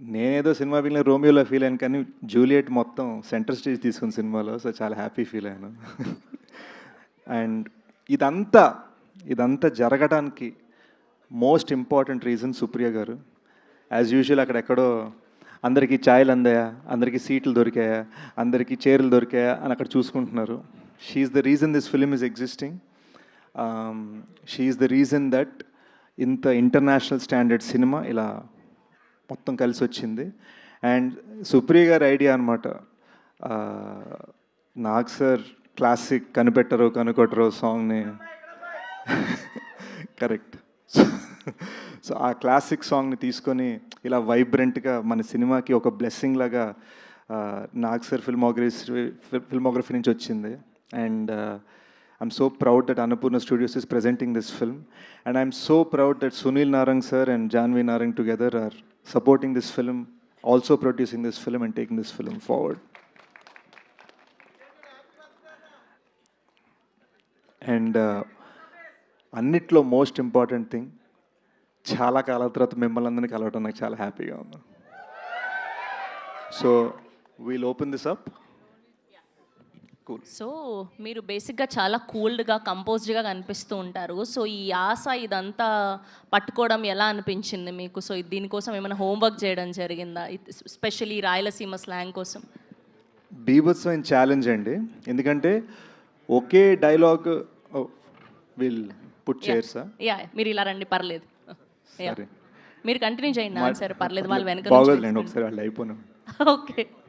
నేనేదో cinema feel రోమియోలో feel అయ్యాను కానీ జూలియట్ మొత్తం సెంటర్ స్టేజ్ తీసుకున్న సినిమాలో సో చాలా హ్యాపీ ఫీల్ అయ్యాను. అండ్ ఇదంతా ఇదంతా జరగడానికి మోస్ట్ ఇంపార్టెంట్ రీజన్ సుప్రియ గారు. యాజ్ యూజువల్ అక్కడ ఎక్కడో అందరికీ ఛాయలు అందాయా అందరికీ సీట్లు దొరికాయా అందరికీ చీరలు దొరికాయా అని అక్కడ చూసుకుంటున్నారు. She's the reason this film is existing she's the reason that ఇంత ఇంటర్నేషనల్ స్టాండర్డ్ సినిమా ఇలా మొత్తం కలిసి వచ్చింది. అండ్ సుప్రియ గారి ఐడియా అనమాట నాగ్ సార్ క్లాసిక్ కనిపెట్టరు కనుకొట్టరు సాంగ్ని కరెక్ట్ సో ఆ క్లాసిక్ సాంగ్ని తీసుకొని ఇలా వైబ్రెంట్గా మన సినిమాకి ఒక బ్లెస్సింగ్ లాగా నాగ్ సార్ ఫిల్మోగ్రఫీ ఫిల్మోగ్రఫీ నుంచి వచ్చింది. And I'm so proud that Annapurna studios is presenting this film and I'm so proud that Sunil Narang sir and Janhvi Narang together are supporting this film, also producing this film and taking this film forward. And అన్నిట్లో most important thing చాలా కాలం తర్వాత మిమ్మల్ని అందరినీ కలవటం నాకు చాలా హ్యాపీగా ఉంది so we'll open this up so మీరు బేసిక్గా చాలా కూల్డ్గా కంపోజ్డ్గా కనిపిస్తూ ఉంటారు. సో ఈ ఆశ ఇదంతా పట్టుకోవడం ఎలా అనిపించింది మీకు? సో దీనికోసం ఏమైనా హోంవర్క్ చేయడం జరిగిందా? స్పెషల్లీ రాయలసీమ స్లాంగ్ కోసం. బీభత్సమైన ఛాలెంజ్ అండి. ఎందుకంటే ఒకే డైలాగ్ విల్ పుట్ చేర్సా యా మీరు ఇలా రండి పర్లేదు. సరే. మీరు కంటిన్యూ చేయండి ఆన్సర్ పర్లేదు వాళ్ళు వెనక ఒకసారి వాళ్ళు అయిపోయినా ఓకే